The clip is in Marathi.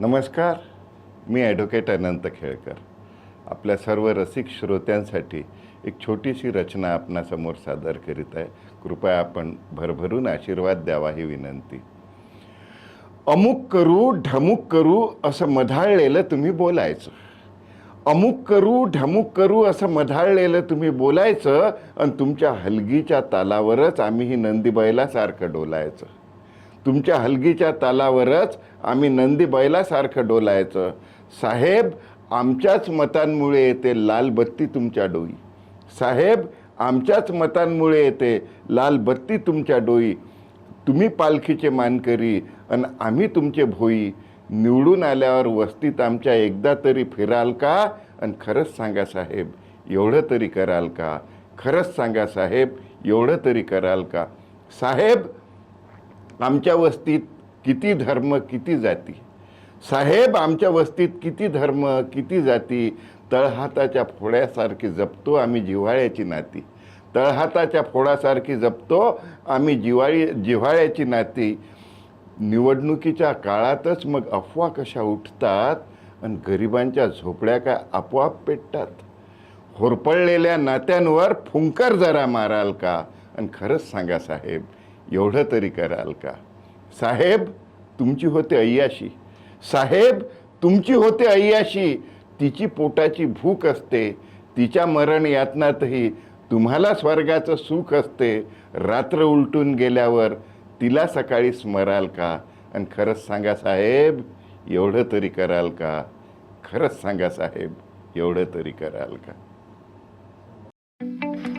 नमस्कार मी ॲडव्होकेट अनंत खेळकर. आपल्या सर्व रसिक श्रोत्यांसाठी एक छोटीशी रचना आपणासमोर सादर करीत आहे. कृपया आपण भरभरून आशीर्वाद द्यावा ही विनंती. अमुक करू ढमुक करू असं मधाळलेलं तुम्ही बोलायचं. अमुक करू ढमुक करू असं मधाळलेलं तुम्ही बोलायचं आणि तुमच्या हलगीच्या तालावरच आम्ही ही नंदीबाईला सारखं डोलायचं. तुमच्या हलगीच्या तालावरच आम्ही नंदी बैलासारखं डोलायचं. साहेब आमच्याच मतांमुळे येते लाल बत्ती तुमच्या डोई. साहेब आमच्याच मतांमुळे येते लाल बत्ती तुमच्या डोई. तुम्ही पालखीचे मानकरी आणि आम्ही तुमचे भोई. निवडून आल्यावर वस्तीत आमच्या एकदा तरी फिराल का? आणि खरंच सांगा साहेब एवढं तरी कराल का? खरंच सांगा साहेब एवढं तरी कराल का? साहेब आमच्या वस्तीत किती धर्म किती जाती? साहेब आमच्या वस्तीत किती धर्म किती जाती? तळहाताच्या फोड्यासारखी जपतो आम्ही जिव्हाळ्याची नाती. तळहाताच्या फोडासारखी जपतो आम्ही जिवाळी जिव्हाळ्याची नाती. निवडणुकीच्या काळातच मग अफवा कशा उठतात आणि गरिबांच्या झोपड्या काय आपोआप पेटतात? होरपळलेल्या नात्यांवर फुंकर जरा माराल का? आणि खरंच सांगा साहेब एवढं तरी कराल का? साहेब तुमची होते अय्याशी. साहेब तुमची होते अय्याशी. तिची पोटाची भूक असते. तिच्या मरण यातनातही तुम्हाला स्वर्गाचं सुख असते. रात्र उलटून गेल्यावर तिला सकाळी स्मराल का? आणि खरंच सांगा साहेब एवढं तरी कराल का? खरंच सांगा साहेब एवढं तरी कराल का?